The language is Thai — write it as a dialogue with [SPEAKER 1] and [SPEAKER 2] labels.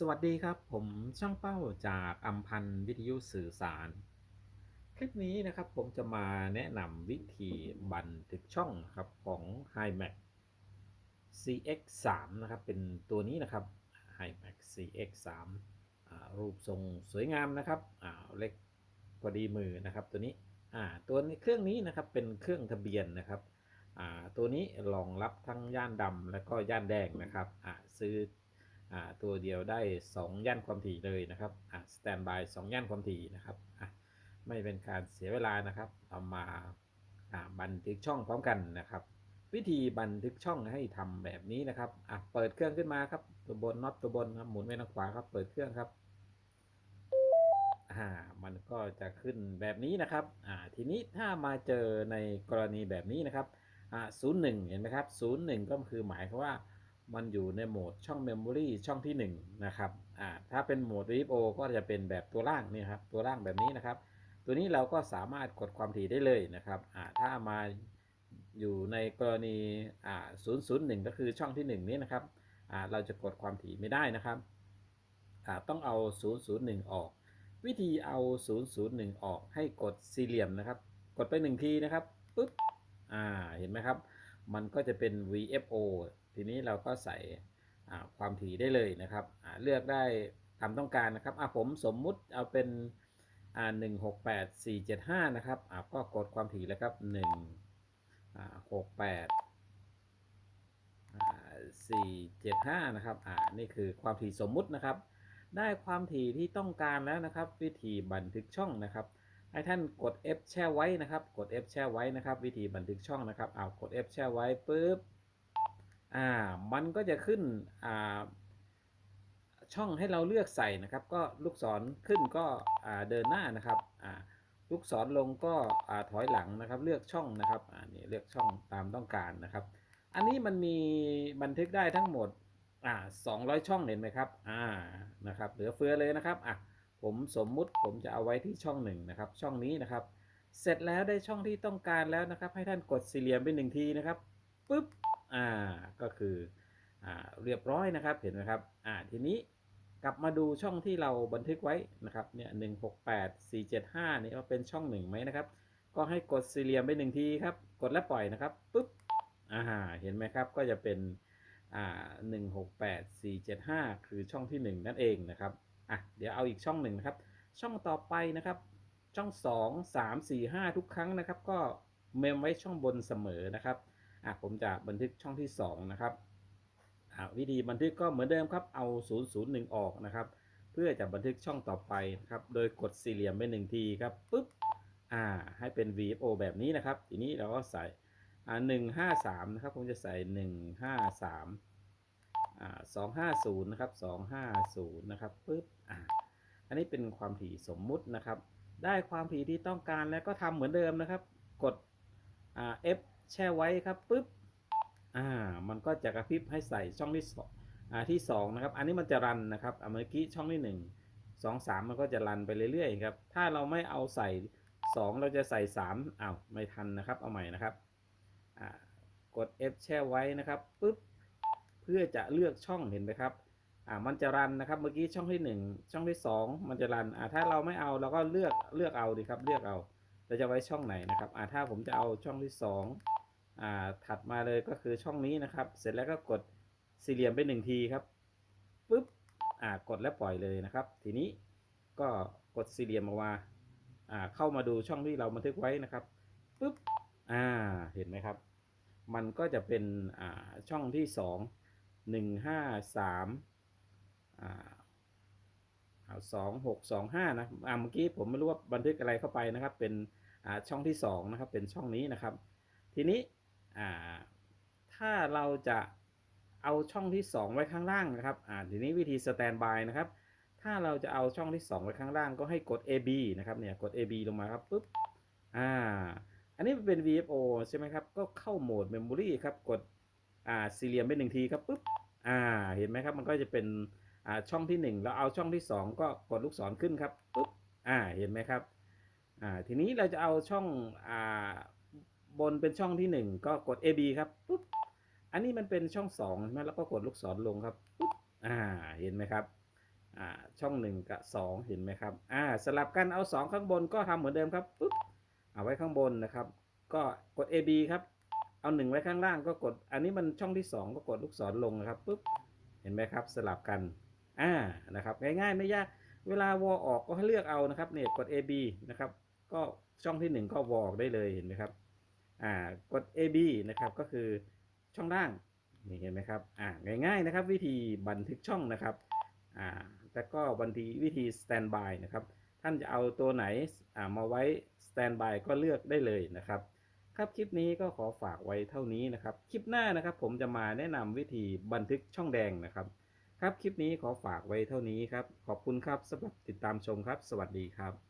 [SPEAKER 1] สวัสดีครับ ผมช่างเป้าจากอัมพันธ์วิทยุสื่อสาร คลิปนี้นะครับผมจะมาแนะนำวิธีบันทึกช่องครับของ HiMax CX3 นะครับ เป็นตัวนี้นะครับ HiMax CX3 อ่ารูปทรงสวยงามนะครับเล็กพอดีมือนะครับ ตัวนี้ตัวนี้เครื่องนี้นะครับเป็นเครื่องทะเบียนนะครับตัวนี้รองรับทั้งย่านดำและก็ย่านแดงนะครับซื้อ ตัวเดียวได้ 2 ย่านความถี่เลยนะครับอะสแตนบาย2ย่านความถี่นะครับไม่เป็นการเสียเวลานะครับเอามาบันทึกช่องพร้อมกันนะครับ วิธีบันทึกช่องให้ทำแบบนี้นะครับอะเปิดเครื่องขึ้นมาครับตัวบนน็อตตัวบนครับหมุนไปทางขวาครับเปิดเครื่องครับอ่ามันก็จะขึ้นแบบนี้นะครับอ่าทีนี้ถ้ามาเจอในกรณีแบบนี้นะครับอ่าศูนย์หนึ่งเห็นไหมครับศูนย์หนึ่งก็คือหมายความว่า มันอยู่ในโหมดช่อง Memory ช่องที่ 1 นะครับอ่าถ้าเป็นโหมด RIO ก็จะเป็นแบบตัวล่างนี่ครับตัวล่างแบบนี้นะครับ ตัวนี้เราก็สามารถกดความถี่ได้เลยนะครับอ่าถ้ามาอยู่ในกรณีอ่า001 ก็คือช่องที่ 1 นี้นะครับอ่าเราจะกดความถี่ไม่ได้นะครับอ่าต้องเอา 001 ออก วิธีเอา 001 ออกให้กดสี่เหลี่ยมนะครับ กดไป1ทีนะครับปุ๊บอ่าเห็นไหมครับ มันก็จะเป็น VFO ทีนี้เราก็ใส่ความถี่ได้เลยนะครับ เลือกได้ตามต้องการนะครับผมสมมุติเอาเป็นอ่า168 475นะครับอ่าก็กดความถี่แล้วครับ1อ่า68อ่า475นะครับอ่านี่คือความถี่สมมุตินะครับ ได้ความถี่ที่ต้องการแล้วนะครับ วิธีบันทึกช่องนะครับให้ท่านกด F แช่ไว้นะครับ กด F แช่ไว้นะครับ วิธีบันทึกช่องนะครับเอากด F แช่ไว้ปุ๊บ อ่ามันก็จะขึ้นอ่าช่องให้เราเลือกใส่นะครับ ก็ลูกศรขึ้นก็อ่าเดินหน้านะครับอ่าลูกศรลงก็อ่าถอยหลังนะครับ เลือกช่องนะครับอ่านี่เลือกช่องตามต้องการนะครับ อันนี้มันมีบันทึกได้ทั้งหมดอ่า200ช่องเห็นไหมครับอ่านะครับเหลือเฟือเลยนะครับอะผมสมมุติผมจะเอาไว้ที่ช่องหนึ่งนะครับ ช่องนี้นะครับ เสร็จแล้วได้ช่องที่ต้องการแล้วนะครับ ให้ท่านกดสี่เหลี่ยมไปหนึ่งทีนะครับปุ๊บ อ่าก็คืออ่าเรียบร้อยนะครับเห็นไหมครับอ่าทีนี้กลับมาดูช่องที่เราบันทึกไว้นะครับเนี่ยหนึ่งหกแปดสี่เจ็ดห้านี่ว่าเป็นช่องหนึ่งไหมนะครับ ก็ให้กดสี่เหลี่ยมไปหนึ่งทีครับ กดแล้วปล่อยนะครับปุ๊บอ่าเห็นไหมครับก็จะเป็นอ่าหนึ่งหกแปดสี่เจ็ดห้าคือช่องที่หนึ่งนั่นเองนะครับอะเดี๋ยวเอาอีกช่องหนึ่งนะครับ ช่องต่อไปนะครับ ช่อง2 3 4 5ทุกครั้งนะครับ ก็เมมไว้ช่องบนเสมอนะครับ ผมจะบันทึกช่องที่ 2 นะครับวิธีบันทึกก็เหมือนเดิมครับ เอา 001 ออกนะครับ เพื่อจะบันทึกช่องต่อไปนะครับ โดยกดสี่เหลี่ยมไปหนึ่งทีครับปุ๊บ อ่า ให้เป็น VFO แบบนี้นะครับ ทีนี้เราก็ใส่อ่า153 นะครับ ผมจะใส่ 153อ่าสองห้าศูนย์นะครับสองห้าศูนย์นะครับปึ๊บ อ่า อันนี้เป็นความถี่สมมุตินะครับ ได้ความถี่ที่ต้องการแล้วก็ทำเหมือนเดิมนะครับ กดอ่า F แช่ไว้ครับปึ๊บอ่ามันก็จะกระพริบให้ใส่ช่องที่สองอ่าที่สองนะครับอันนี้มันจะรันนะครับอ่าเมื่อกี้ช่องที่หนึ่งสองสามมันก็จะรันไปเรื่อยๆครับถ้าเราไม่เอาใส่สองเราจะใส่สามอ้าวไม่ทันนะครับเอาใหม่นะครับอ่ากด F แช่ไว้นะครับปึ๊บเพื่อจะเลือกช่องเห็นไหมครับอ่ามันจะรันนะครับเมื่อกี้ช่องที่ 1 ช่องที่ 2 มันจะรันอ่าถ้าเราไม่เอาเราก็เลือกเลือกเอาดีครับเลือกเอาเราจะไว้ช่องไหนนะครับอ่าถ้าผมจะเอาช่องที่2อ่า ถัดมาเลยก็คือช่องนี้นะครับ เสร็จแล้วก็กดสี่เหลี่ยมไปหนึ่งทีครับปุ๊บอ่ากดแล้วปล่อยเลยนะครับ ทีนี้ก็กดสี่เหลี่ยมออกมาอ่าเข้ามาดูช่องที่เราบันทึกไว้นะครับปุ๊บอ่าเห็นไหมครับ มันก็จะเป็นอ่าช่องที่สองหนึ่งห้าสามอ่าสองหกสองห้านะอ่าเมื่อกี้ผมไม่รู้ว่าบันทึกอะไรเข้าไปนะครับ เป็นอ่าช่องที่สองนะครับ เป็นช่องนี้นะครับ ทีนี้ อ่าถ้าเราจะเอาช่องที่สองไว้ข้างล่างนะครับอ่าทีนี้วิธีสแตนบายนะครับ ถ้าเราจะเอาช่องที่สองไว้ข้างล่างก็ให้กด AB นะครับเนี่ยกด AB ลงมาครับปุ๊บอ่าอันนี้เป็น VFO ใช่ไหมครับ ก็เข้าโหมด Memory ครับ กดอ่าสี่เหลี่ยมไปหนึ่งทีครับปุ๊บอ่าเห็นไหมครับมันก็จะเป็นอ่าช่องที่หนึ่งแล้วเอาช่องที่สองก็กดลูกศรขึ้นครับปุ๊บอ่าเห็นไหมครับอ่าทีนี้เราจะเอาช่องอ่า บนเป็นช่องที่หนึ่งก็กด AB ครับปุ๊บอันนี้มันเป็นช่องสองใช่ไหมแล้วก็กดลูกศรลงครับปุ๊บอ่าเห็นไหมครับอ่าช่องหนึ่งกับสองเห็นไหมครับอ่าสลับกันเอาสองข้างบนก็ทำเหมือนเดิมครับปุ๊บเอาไว้ข้างบนนะครับ ก็กด AB ครับเอาหนึ่งไว้ข้างล่างก็กด อันนี้มันช่องที่สองก็กดลูกศรลงนะครับปุ๊บเห็นไหมครับสลับกันอ่านะครับง่ายๆไม่ยากเวลาวอออกก็ให้เลือกเอานะครับเนี่ยกด AB นะครับก็ช่องที่หนึ่งก็วอออกได้เลยเห็นไหมครับ อ่ากด AB นะครับก็คือช่องล่างนี่เห็นไหมครับอ่าง่ายๆนะครับ วิธีบันทึกช่องนะครับอ่าแต่ก็บันทีวิธี standby นะครับท่านจะเอาตัวไหนอ่ามาไว้ standby ก็เลือกได้เลยนะครับครับคลิปนี้ก็ขอฝากไว้เท่านี้นะครับ คลิปหน้านะครับ ผมจะมาแนะนำวิธีบันทึกช่องแดงนะครับ ครับคลิปนี้ขอฝากไว้เท่านี้ครับ ขอบคุณครับสำหรับติดตามชมครับ สวัสดีครับ